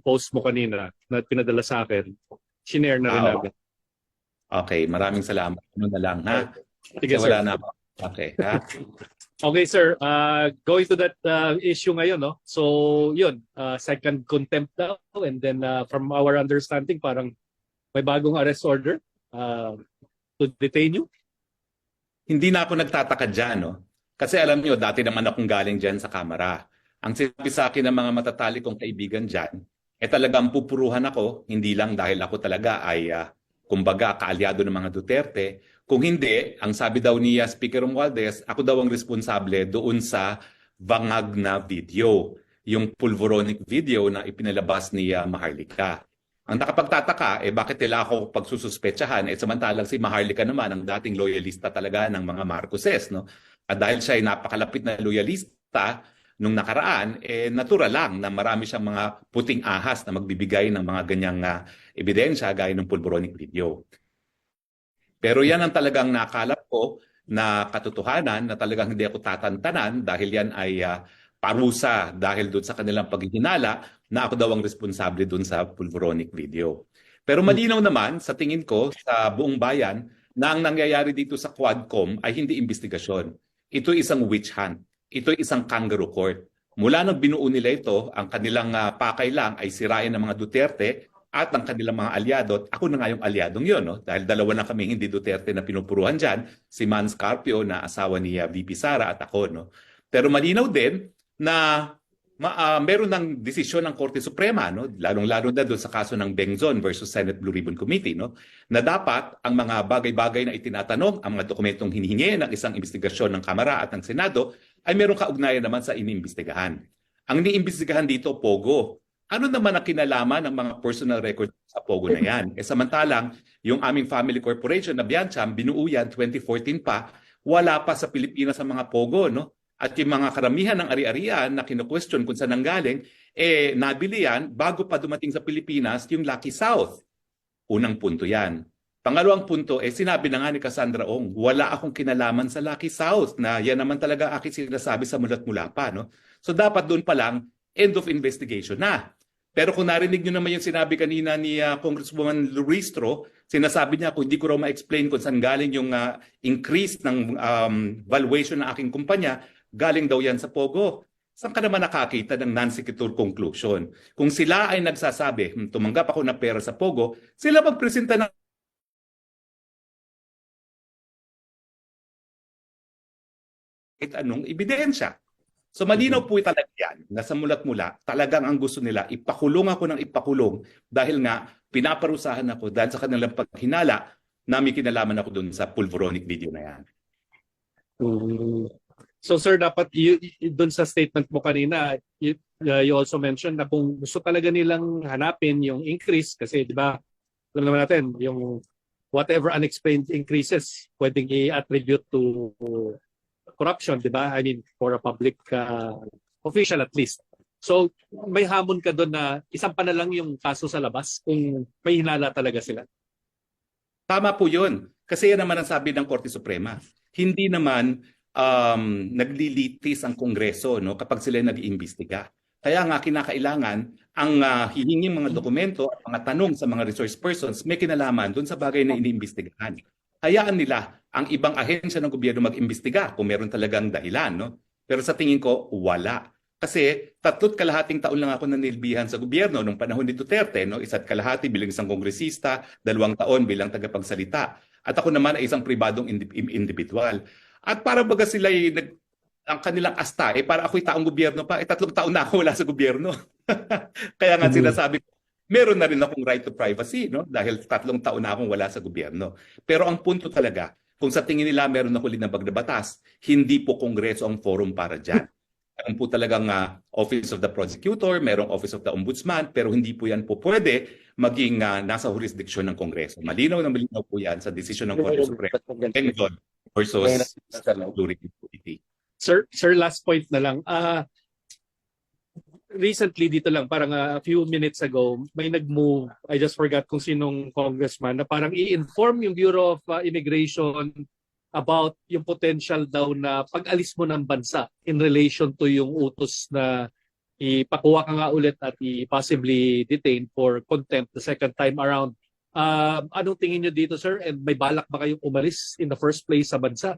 post mo kanina na pinadala sa akin, shinare na rin Ah, namin. Okay, maraming salamat. Ano na lang, ha? Sige, Kasi sir. wala na ako. Okay, ha? Okay, sir. Uh, going to that uh, issue ngayon, no? So, yun, uh, second contempt daw. And then uh, from our understanding, parang may bagong arrest order uh, to detain you. Hindi na ako nagtataka dyan, no? Kasi alam nyo, dati naman akong galing dyan sa kamera. Ang sinabi sa akin ng mga matatali kong kaibigan dyan, eh talagang pupuruhan ako, hindi lang dahil ako talaga ay, ah, kumbaga, kaalyado ng mga Duterte. Kung hindi, ang sabi daw ni ah, Speaker Romualdez, ako daw ang responsable doon sa bangag na video, yung pulvoronic video na ipinalabas ni ah, Maharlika. Ang nakapagtataka, eh bakit nila ako pagsususpetsahan? Eh samantalang si Maharlika naman, ang dating loyalista talaga ng mga Marcoses. No? At dahil siya ay napakalapit na loyalista nung nakaraan, eh natural lang na marami siyang mga puting ahas na magbibigay ng mga ganyang ah, ebidensya gaya ng pulboronic video. Pero yan ang talagang nakalap ko na katotohanan na talagang hindi ako tatantanan dahil yan ay ah, parusa dahil doon sa kanilang paghihinala na ako daw ang responsable doon sa pulvoronic video. Pero malinaw naman sa tingin ko sa buong bayan na ang nangyayari dito sa Quadcom ay hindi investigasyon. Ito isang witch hunt. Ito isang kangaroo court. Mula nang binuo nila ito, ang kanilang ah, pakay lang ay sirain ng mga Duterte at ang kanilang mga alyado. At ako na nga yung alyadong yun. No? Dahil dalawa na kami hindi Duterte na pinupuruhan dyan. Si Man Scarpio na asawa ni ah, VP Sara at ako. No? Pero malinaw din na ma, ah, meron ng desisyon ng Korte Suprema, no? lalong-lalo na doon sa kaso ng Bengzon versus Senate Blue Ribbon Committee, no? na dapat ang mga bagay-bagay na itinatanong, ang mga dokumentong hinihingi ng isang investigasyon ng Kamara at ng Senado, ay meron kaugnayan naman sa iniimbestigahan. Ang iniimbestigahan dito, Pogo. Ano naman ang kinalaman ng mga personal records sa Pogo na yan? Eh samantalang, yung aming family corporation na Biancham, binuo yan 2014 pa, wala pa sa Pilipinas ang mga Pogo, no? At yung mga karamihan ng ari-arian na kino-question kung saan nanggaling, eh nabili yan bago pa dumating sa Pilipinas yung Lucky South. Unang punto yan. Pangalawang punto, eh sinabi na nga ni Cassandra Ong, wala akong kinalaman sa Lucky South na yan naman talaga aking sinasabi sa mulat mula pa. No? So dapat doon pa lang, end of investigation na. Pero kung narinig nyo naman yung sinabi kanina ni ah, Congresswoman Luristro, sinasabi niya kung hindi ko raw ma-explain kung saan galing yung ah, increase ng um, valuation ng aking kumpanya, galing daw yan sa Pogo. Saan ka naman nakakita ng non-sequitur conclusion? Kung sila ay nagsasabi, "Hmm, tumanggap ako ng pera sa Pogo, sila magpresenta ng kahit anong ebidensya. So malinaw po talaga yan na sa mulat-mula, talagang ang gusto nila, ipakulong ako ng ipakulong dahil nga pinaparusahan ako dahil sa kanilang paghinala na may kinalaman ako dun sa pulvoronic video na yan. Mm. So sir, dapat y- y- doon sa statement mo kanina, you, uh, you also mentioned na kung gusto talaga nilang hanapin yung increase kasi 'di ba? Alam naman natin yung whatever unexplained increases pwedeng i-attribute to corruption, 'di ba? I mean for a public uh, official at least. So may hamon ka doon na isang pa na lang yung kaso sa labas kung may hinala talaga sila. Tama po yun. Kasi yan naman ang sabi ng Korte Suprema. Hindi naman um, naglilitis ang Kongreso no, kapag sila nag-iimbestiga. Kaya nga kinakailangan ang uh, hihinging mga dokumento at mga tanong sa mga resource persons may kinalaman doon sa bagay na iniimbestigahan. Hayaan nila ang ibang ahensya ng gobyerno mag-imbestiga kung meron talagang dahilan. No? Pero sa tingin ko, wala. Kasi tatlo't kalahating taon lang ako nanilbihan sa gobyerno nung panahon ni Duterte, no? isa't kalahati bilang isang kongresista, dalawang taon bilang tagapagsalita. At ako naman ay isang pribadong indi- individual. At para baga sila nag, ang kanilang asta, eh para ako'y taong gobyerno pa, eh tatlong taon na ako wala sa gobyerno. Kaya nga Mhm. sinasabi ko, meron na rin akong right to privacy, no? dahil tatlong taon na akong wala sa gobyerno. Pero ang punto talaga, kung sa tingin nila meron ako linabag na batas, hindi po kongreso ang forum para dyan. Meron po talagang ah, Office of the Prosecutor, merong Office of the Ombudsman, pero hindi po yan po pwede maging ah, nasa jurisdiction ng Kongreso. Malinaw na malinaw po yan sa desisyon ng Korte Suprema. Bengzon versus Committee. Sir, sir last point na lang. Ah recently dito lang parang a few minutes ago may nag-move I just forgot kung sinong congressman na parang i-inform yung Bureau of ah, Immigration about yung potential daw na pag-alis mo ng bansa in relation to yung utos na ipakuha ka nga ulit at i-possibly detain for contempt the second time around. Um, anong tingin nyo dito, sir? And may balak ba kayong umalis in the first place sa bansa?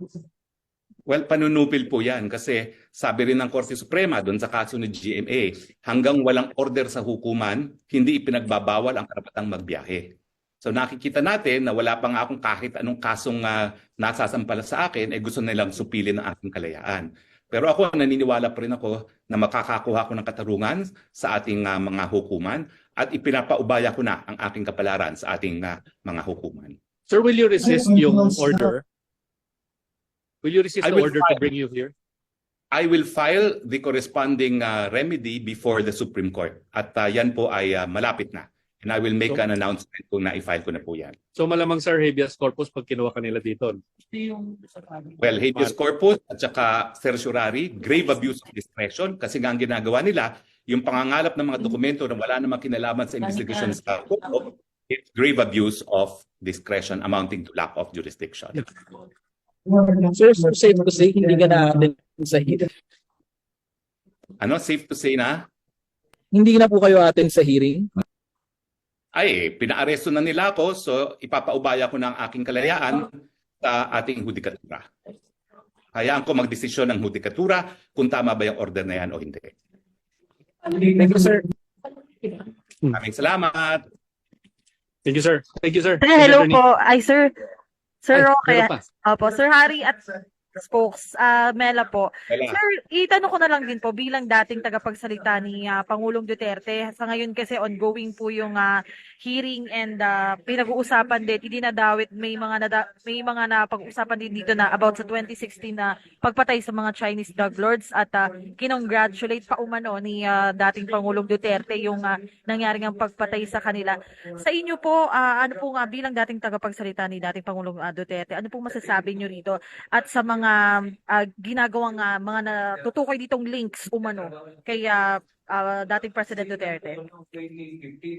Well, panunupil po yan kasi sabi rin ng Korte Suprema doon sa kaso ni GMA, hanggang walang order sa hukuman, hindi ipinagbabawal ang karapatang magbiyahe. So nakikita natin na wala pa nga akong kahit anong kasong uh, nasasampala sa akin, eh gusto nilang supilin ang aking kalayaan. Pero ako naniniwala pa rin ako na makakakuha ko ng katarungan sa ating uh, mga hukuman at ipinapaubaya ko na ang aking kapalaran sa ating uh, mga hukuman. Sir, will you resist yung order? Will you resist I the order to file. bring you here? I will file the corresponding uh, remedy before the Supreme Court. At uh, yan po ay uh, malapit na. And I will make So- an announcement kung na-file ko na po yan. So malamang, sir, habeas corpus pag kinuha ka nila dito. Well, habeas corpus at saka certiorari, grave abuse of discretion kasi nga ang ginagawa nila, yung pangangalap ng mga dokumento na wala namang kinalaman sa investigasyon sa Coco, it's grave abuse of discretion amounting to lack of jurisdiction. Sir, sir, safe to say, hindi ka na attend sa hearing. Ano, safe to say na? Hindi na po kayo attend sa hearing. Ay, pinaaresto na nila ako, so ipapaubaya ko ng aking kalayaan sa ating hudikatura. Hayaan ko magdesisyon ng hudikatura kung tama ba yung order na yan o hindi. Thank you, sir. Maraming salamat. Thank you, sir. Thank you, sir. Sir, hello Attorney. po. Ay, sir. Sir Ay, Roque. Opo, Sir Harry at Spokes. ah Mela po. Wala. Sir, itanong ko na lang din po bilang dating tagapagsalita ni ah, Pangulong Duterte. Sa ngayon kasi ongoing po yung ah, hearing and ah, pinag-uusapan din, hindi nadawit, may mga nada, may mga napag-uusapan din dito na about sa 2016 na pagpatay sa mga Chinese drug lords at ah, kinongratulate pa umano ni ah, dating Pangulong Duterte yung ah, nangyari ng pagpatay sa kanila. Sa inyo po, ah, ano po nga bilang dating tagapagsalita ni dating Pangulong ah, Duterte, ano po masasabi nyo rito? At sa mga ah, ginagawang ah, mga natutukoy ditong links umano kay ah, ah, dating President Duterte.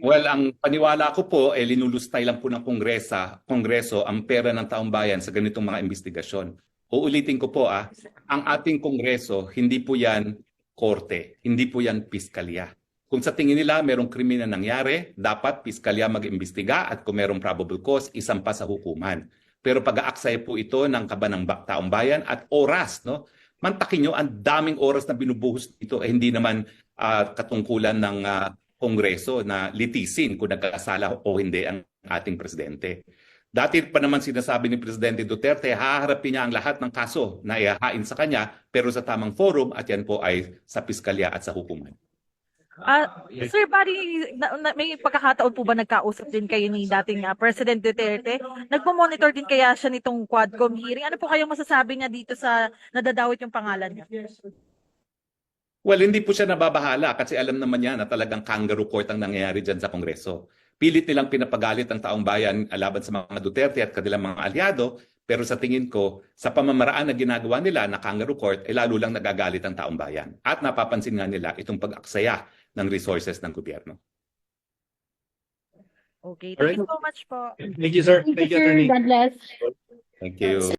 Well, ang paniwala ko po, eh, linulustay lang po ng kongresa, kongreso ang pera ng taong bayan sa ganitong mga investigasyon. Uulitin ko po, ah, ang ating kongreso, hindi po yan korte, hindi po yan piskalya. Kung sa tingin nila merong krimen na nangyari, dapat piskalya mag-imbestiga at kung merong probable cause, isampa sa hukuman. Pero pag-aaksaya po ito ng kaba ng taong bayan at oras, no? Mantakin nyo, ang daming oras na binubuhos dito, eh, hindi naman ah, katungkulan ng ah, Kongreso na litisin kung nagkasala o hindi ang ating presidente. Dati pa naman sinasabi ni Presidente Duterte, haharapin niya ang lahat ng kaso na ihahain sa kanya pero sa tamang forum at yan po ay sa piskalya at sa hukuman. Ah, Sir Barry, na, na- may pagkakataon po ba nagkausap din kayo ni dating ah, President Duterte? Nagpo-monitor din kaya siya nitong Quadcom hearing? Ano po kayong masasabi niya dito sa nadadawit yung pangalan niya? Well, hindi po siya nababahala kasi alam naman niya na talagang kangaroo court ang nangyayari dyan sa Kongreso. Pilit nilang pinapagalit ang taong bayan laban sa mga Duterte at kanilang mga aliado, pero sa tingin ko, sa pamamaraan na ginagawa nila na kangaroo court, eh lalo lang nagagalit ang taong bayan. At napapansin nga nila itong pag-aksaya ng resources ng gobyerno. Okay, thank you so much po. Thank you, sir. Thank you, sir. attorney. God bless. Thank you.